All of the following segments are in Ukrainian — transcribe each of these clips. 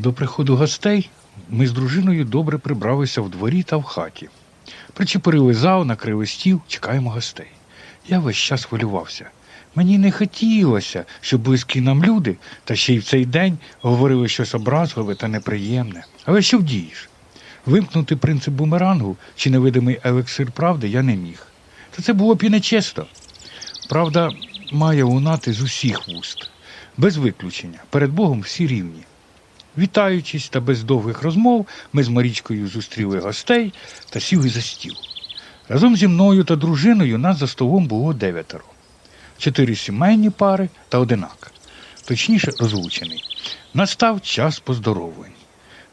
До приходу гостей ми з дружиною добре прибралися в дворі та в хаті. Причепурили зал, накрили стіл, чекаємо гостей. Я весь час хвилювався. Мені не хотілося, щоб близькі нам люди, та ще й в цей день говорили щось образливе та неприємне. Але що вдієш? Вимкнути принцип бумерангу чи невидимий елексир правди я не міг. Та це було б і нечесно. Правда має лунати з усіх вуст, без виключення. Перед Богом всі рівні. Вітаючись та без довгих розмов, ми з Марічкою зустріли гостей та сіли за стіл. Разом зі мною та дружиною нас за столом було дев'ятеро. Чотири сімейні пари та одинак, точніше розлучений. Настав час поздоровлень.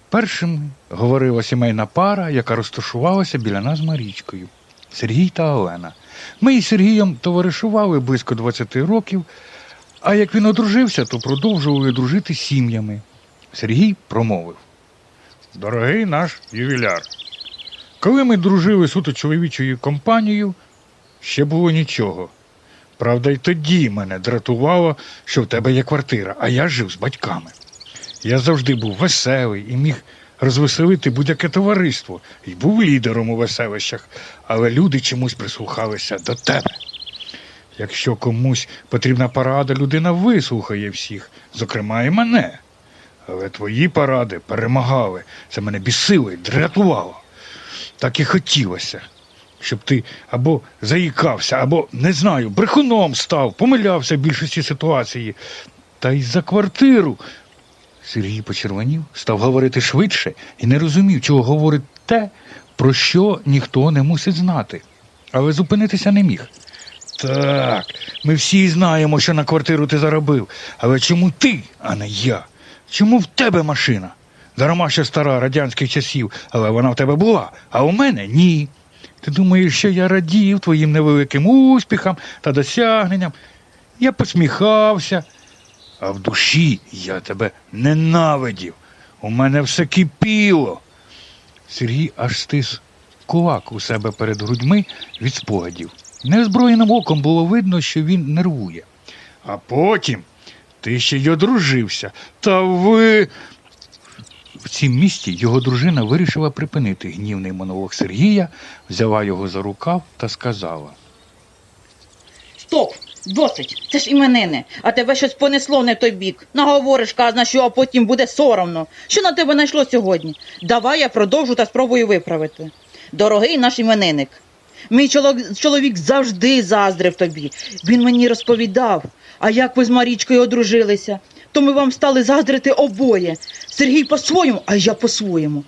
Першим говорила сімейна пара, яка розташувалася біля нас з Марічкою Сергій та Олена. Ми із Сергієм товаришували близько 20 років, а як він одружився, то продовжували дружити сім'ями. Сергій промовив. Дорогий наш ювіляр. Коли ми дружили суто чоловічою компанією, ще було нічого. Правда, й тоді мене дратувало, що в тебе є квартира, а я жив з батьками. Я завжди був веселий і міг розвеселити будь-яке товариство і був лідером у веселищах, але люди чомусь прислухалися до тебе. Якщо комусь потрібна порада, людина вислухає всіх, зокрема і мене. Але твої поради перемагали. Це мене бісило і дратувало. Так і хотілося, щоб ти або заїкався, або, не знаю, брехуном став, помилявся в більшості ситуації. Та й за квартиру. Сергій почервонів, став говорити швидше і не розумів, чого говорить те, про що ніхто не мусить знати. Але зупинитися не міг. Так, ми всі знаємо, що на квартиру ти заробив. Але чому ти, а не я? Чому в тебе машина? Дарма ще стара радянських часів, але вона в тебе була, а у мене ні. Ти думаєш, що я радів твоїм невеликим успіхам та досягненням? Я посміхався, а в душі я тебе ненавидів. У мене все кипіло. Сергій аж стис кулак у себе перед грудьми від спогадів. Неозброєним оком було видно, що він нервує. А потім ти ще й одружився. Та ви. В цім місті його дружина вирішила припинити гнівний монолог Сергія, взяла його за рукав та сказала. Стоп! Досить! Це ж іменини, а тебе щось понесло не той бік. Наговориш, казна, що а потім буде соромно. Що на тебе найшло сьогодні? Давай я продовжу та спробую виправити. Дорогий наш іменинник, мій чоло- чоловік завжди заздрив тобі. Він мені розповідав, а як ви з Марічкою одружилися, то ми вам стали заздрити обоє. Сергій по-своєму, а я по-своєму.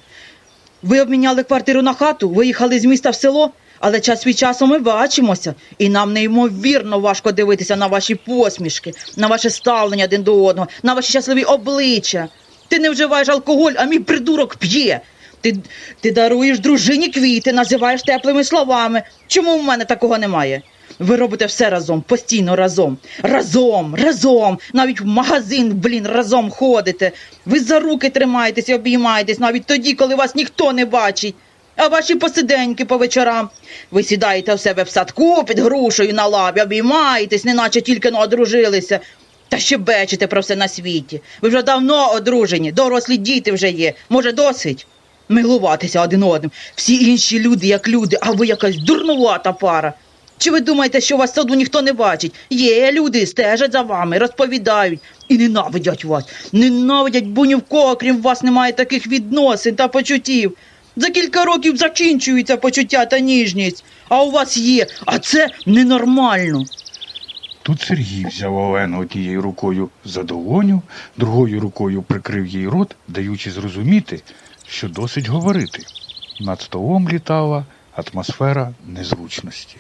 Ви обміняли квартиру на хату, виїхали з міста в село, але час від часу ми бачимося, і нам неймовірно важко дивитися на ваші посмішки, на ваше ставлення один до одного, на ваші щасливі обличчя. Ти не вживаєш алкоголь, а мій придурок п'є. Ти, ти даруєш дружині квіти, називаєш теплими словами. Чому в мене такого немає? Ви робите все разом, постійно разом. Разом, разом. Навіть в магазин, блін, разом ходите. Ви за руки тримаєтесь і обіймаєтесь навіть тоді, коли вас ніхто не бачить. А ваші посиденьки по вечорам. Ви сідаєте в себе в садку під грушею на лаві, обіймаєтесь, неначе тільки но одружилися. Та ще бечите про все на світі. Ви вже давно одружені, дорослі діти вже є. Може, досить? Милуватися один одним. Всі інші люди, як люди, а ви якась дурнувата пара. Чи ви думаєте, що вас саду ніхто не бачить? Є люди, стежать за вами, розповідають і ненавидять вас. Ненавидять, бо ні в кого, крім вас, немає таких відносин та почуттів. За кілька років закінчується почуття та ніжність, а у вас є, а це ненормально. Тут Сергій взяв Олену однією рукою за долоню, другою рукою прикрив їй рот, даючи зрозуміти, що досить говорити. Над столом літала атмосфера незручності.